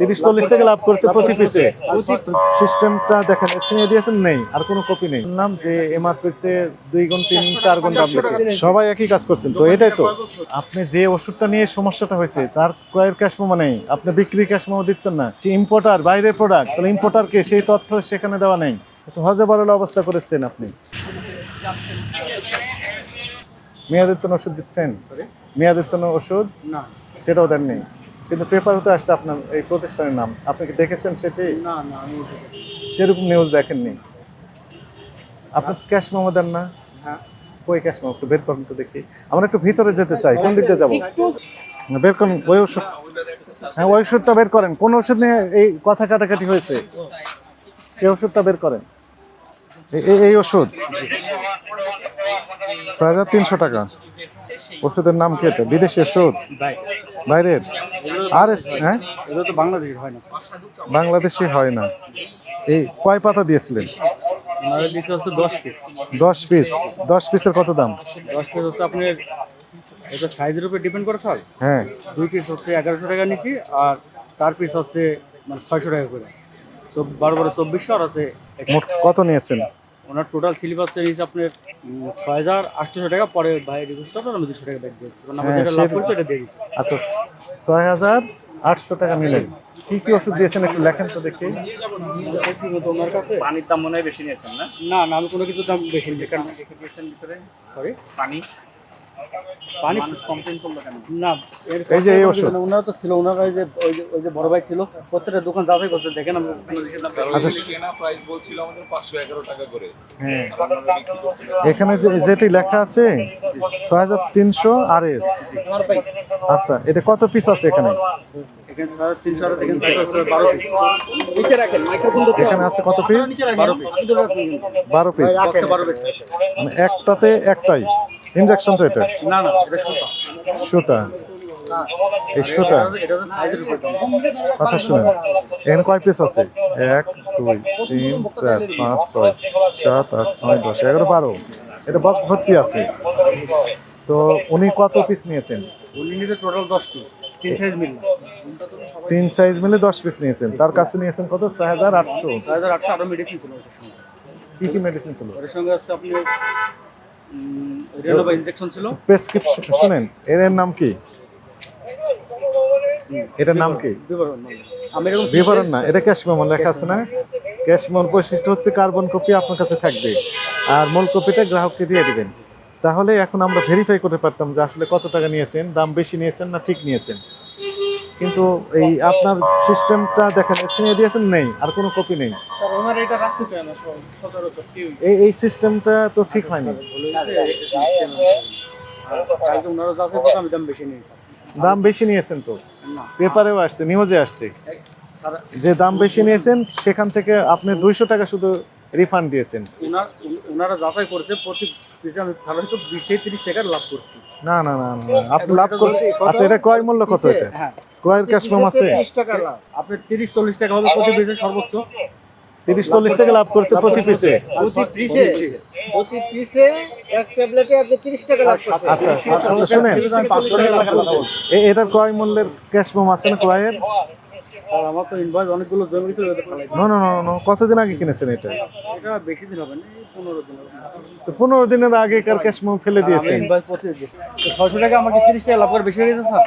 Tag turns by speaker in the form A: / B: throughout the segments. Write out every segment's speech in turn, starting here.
A: তিরিশ চল্লিশ লাভ করছে প্রতি পিসে
B: সিস্টেমটা দেখেন দিয়েছেন নেই আর কোনো কপি নেই নাম যে দুই গুণ তিন চার গুণ দাম বেশি সবাই একই কাজ করছেন তো এটাই তো আপনি যে ওষুধটা নিয়ে সমস্যাটা হয়েছে তার ক্রয়ের ক্যাশমো মানে আপনি বিক্রি ক্যাশমো দিচ্ছেন না ইম্পোর্টার বাইরের প্রোডাক্ট তাহলে ইম্পোর্টারকে সেই তথ্য সেখানে দেওয়া নেই হজে অবস্থা করেছেন আপনি মেয়াদের ওষুধ দিচ্ছেন মেয়াদের ওষুধ না সেটাও দেননি কিন্তু পেপারে তো আসছে আপনার এই প্রতিষ্ঠানের নাম আপনি কি দেখেছেন সেটি না না আমি সেরকম নিউজ দেখেননি আপনি ক্যাশ মেমো দেন না হ্যাঁ। কই ক্যাশ মেমো একটু বের করুন তো দেখি আমরা একটু ভিতরে যেতে চাই কোন দিকে যাবো বের করুন ওই ওষুধ হ্যাঁ ওই ওষুধটা বের করেন কোন ওষুধ নিয়ে এই কথা কাটাকাটি হয়েছে সেই ওষুধটা বের করেন এই ওষুধ ছয় হাজার তিনশো টাকা ওষুধের নাম কি এটা বিদেশি ওষুধ বাইরের আর এস হ্যাঁ
A: এটা তো বাংলাদেশি হয় না
B: বাংলাদেশি হয় না এই কয় পাতা দিয়েছিলেন
A: আমাদের দিচ্ছে হচ্ছে দশ পিস
B: দশ পিস দশ পিসের কত দাম
A: দশ পিস হচ্ছে আপনার এটা সাইজের উপরে ডিপেন্ড করে স্যার হ্যাঁ দুই পিস হচ্ছে এগারোশো টাকা নিছি আর চার পিস হচ্ছে মানে ছয়শো
B: টাকা করে বারো বারো
A: চব্বিশশো আর আছে
B: মোট কত নিয়েছেন
A: ওনার টোটাল সিলেবাস চাইছে আপনার ছয় হাজার আটশোশো টাকা পরে ভাই রিকোয়েস্ট তখন আমি দুশো টাকা ব্যাক দিয়েছি কারণ মানে আমরা হ্যাঁ, যেটা লাভ করছি এটা দিয়ে দিয়েছি
B: আচ্ছা ছয় হাজার আটশো টাকা মিলে কি কি ওষুধ দিয়েছেন একটু লেখেন তো দেখি
A: ওনার কাছে পানির দাম মনে হয় বেশি নিয়েছেন না না আমি কোনো কিছু দাম বেশি নিই কারণ দিয়েছেন ভিতরে সরি পানি পানি কমপ্লেন করলো কেন না এই যে এই ওষুধ ওনারা তো ছিল ওনারা যে ওই যে ওই যে বড় ভাই ছিল প্রত্যেকটা দোকান যাচাই করছে দেখেন আচ্ছা কেনা প্রাইস বলছিল আমাদের 511 টাকা করে হ্যাঁ এখানে যে যেটি
B: লেখা আছে 6300 আরএস আচ্ছা এতে কত পিস আছে এখানে আছে কত পিস বারো পিস আচ্ছা, মানে একটাতে একটাই ইনজেকশন তো এটা না না এটা সুতা সুতা
A: এই সুতা কথা শুনে
B: এখানে কয় পিস আছে এক দুই তিন চার পাঁচ ছয় সাত আট নয় দশ এগারো বারো এটা বক্স ভর্তি আছে তো উনি কত পিস নিয়েছেন
A: উনি নিয়েছেন টোটাল দশ পিস তিন সাইজ মিলে
B: তিন সাইজ মিলে দশ পিস নিয়েছেন তার কাছে নিয়েছেন কত ছয় হাজার আটশো ছয় হাজার
A: আটশো আরও মেডিসিন ছিল
B: কি কি মেডিসিন ছিল
A: এর সঙ্গে আছে আপনি রেনোভা ইনজেকশন ছিল প্রেসক্রিপশন শুনেন এর নাম কি এটার নাম কি
B: বিবরণ না এটা ক্যাশ মেমন লেখা আছে না ক্যাশ মেমন বৈশিষ্ট্য হচ্ছে কার্বন কপি আপনার কাছে থাকবে আর মূল কপিটা গ্রাহককে দিয়ে দিবেন তাহলে এখন আমরা ভেরিফাই করতে পারতাম যে আসলে কত টাকা নিয়েছেন দাম বেশি নিয়েছেন না ঠিক নিয়েছেন কিন্তু এই আপনার সিস্টেমটা দেখেন ছিঁড়ে দিয়েছেন নেই আর কোনো কপি নেই স্যার ওনার এটা রাখতে চায় না সচরাচর কেউ এই এই সিস্টেমটা তো ঠিক আচ্ছা, হয়নি
A: কালকে ওনারা কাছে কথা আমি দাম বেশি নিয়েছি
B: দাম বেশি নিয়েছেন তো পেপারেও আসছে নিউজে আসছে যে দাম বেশি নিয়েছেন সেখান থেকে আপনি দুইশো টাকা শুধু রিফান্ড দিয়েছেন
A: ওনারা যাচাই করেছে প্রতি পিসে আমি সাধারণত বিশ থেকে তিরিশ টাকার লাভ করছি
B: না না না আপনি লাভ করছেন আচ্ছা এটা ক্রয় মূল্য কত এটা হ্যাঁ ক্রয়ের ক্যাশ ফ্রম আছে 30
A: টাকা লাভ আপনি 30 40 টাকা হবে প্রতি পিসে সর্বোচ্চ
B: 30 40 টাকা লাভ করছে প্রতি পিসে প্রতি পিসে
A: প্রতি পিসে এক ট্যাবলেটে আপনি 30 টাকা লাভ করছেন আচ্ছা আচ্ছা, আচ্ছা, আচ্ছা শুনেন 500 টাকা লাভ
B: এটার ক্রয় মূল্যের ক্যাশ ফ্রম আছে না ক্রয়ের
A: স্যার আমার তো ইনভয়েস অনেকগুলো জমা জমি ছিল নো না না নো
B: কতদিন আগে কিনেছেন এটা
A: এটা বেশি দিন হবে না 15 দিন
B: তো 15 দিনের আগে কার ক্যাশ ফেলে দিয়েছেন ইনভয়েস
A: পৌঁছে দিয়েছে 600 টাকা আমাকে 30 টাকা লাভ করে বেশি হয়ে
B: গেছে স্যার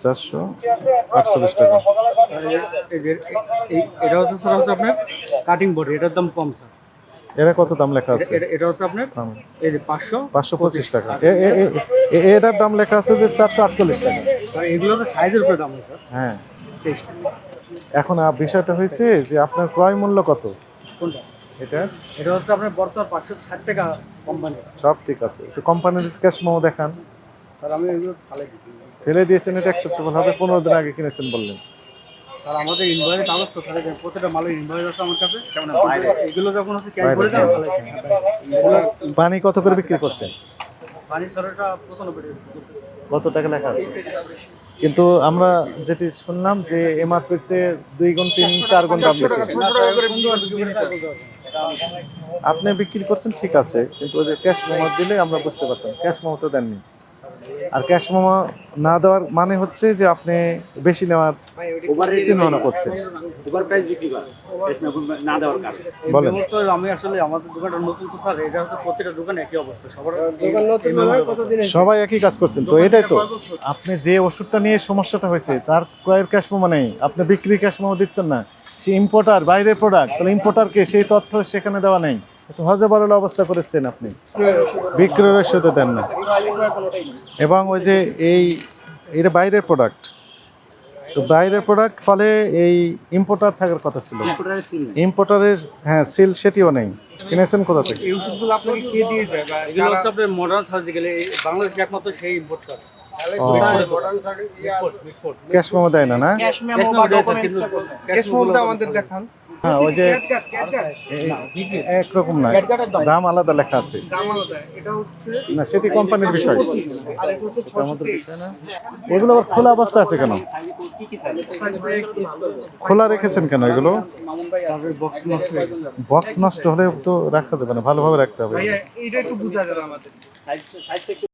B: চারশো আটচল্লিশ টাকা
A: এটা হচ্ছে স্যার হচ্ছে আপনার কাটিং বডি এটার দাম কম স্যার
B: এটা কত দাম লেখা আছে
A: এটা হচ্ছে আপনার এই যে পাঁচশো
B: পাঁচশো পঁচিশ টাকা এটার দাম লেখা আছে যে চারশো আটচল্লিশ টাকা
A: এগুলো তো সাইজের উপরে দাম স্যার
B: হ্যাঁ এখন বিষয়টা হয়েছে যে আপনার ক্রয় মূল্য কত
A: কোনটা এটা এটা হচ্ছে আপনার বর্তমান পাঁচশো ষাট টাকা কোম্পানি
B: সব ঠিক আছে একটু কোম্পানির ক্যাশ মোমো দেখান
A: স্যার আমি এগুলো ফেলে দিয়েছি
B: ফেলে দিয়েছেন এটা অ্যাকসেপ্টেবল হবে পনেরো দিন আগে কিনেছেন বললেন
A: স্যার আমাদের ইনভয়েস তো স্যার মালের ইনভয়েস আছে আমার কাছে কেমন এগুলো যখন ক্যাশ
B: পানি কত করে বিক্রি করছেন
A: পানি কত টাকা লেখা আছে
B: কিন্তু আমরা যেটি শুনলাম যে এমআরপির চেয়ে দুই গুণ তিন চার গুণ দাম বেশি আপনি বিক্রি করছেন ঠিক আছে কিন্তু ওই যে ক্যাশ মোমত দিলে আমরা বুঝতে পারতাম ক্যাশ মোমত দেননি আর ক্যাশ মোমো না দেওয়ার মানে হচ্ছে যে আপনি বেশি নেওয়ার চিন্তা করছেন সবাই একই কাজ করছেন তো এটাই তো আপনি যে ওষুধটা নিয়ে সমস্যাটা হয়েছে তার ক্রয়ের ক্যাশ মোমো নেই আপনি বিক্রি ক্যাশ মোমো দিচ্ছেন না সে ইম্পোর্টার বাইরের প্রোডাক্ট তাহলে ইম্পোর্টারকে সেই তথ্য সেখানে দেওয়া নেই হজে বরল অবস্থা করেছেন আপনি বিক্রয়ের রসিদও দেন না এবং ওই যে এই এটা বাইরের প্রোডাক্ট তো বাইরের প্রোডাক্ট ফলে এই ইম্পোর্টার থাকার কথা ছিল ইম্পোর্টারের হ্যাঁ সিল সেটিও নেই কিনেছেন কোথা থেকে এই দেয় না না ক্যাশ আমাদের দেখান হ্যাঁ ওই যে একরকম না দাম আলাদা লেখা আছে
A: না সেটি কোম্পানির বিষয় আমাদের
B: এগুলো আবার খোলা অবস্থা আছে কেন খোলা রেখেছেন কেন এগুলো বক্স নষ্ট হলে তো রাখা যাবে না ভালোভাবে রাখতে
A: হবে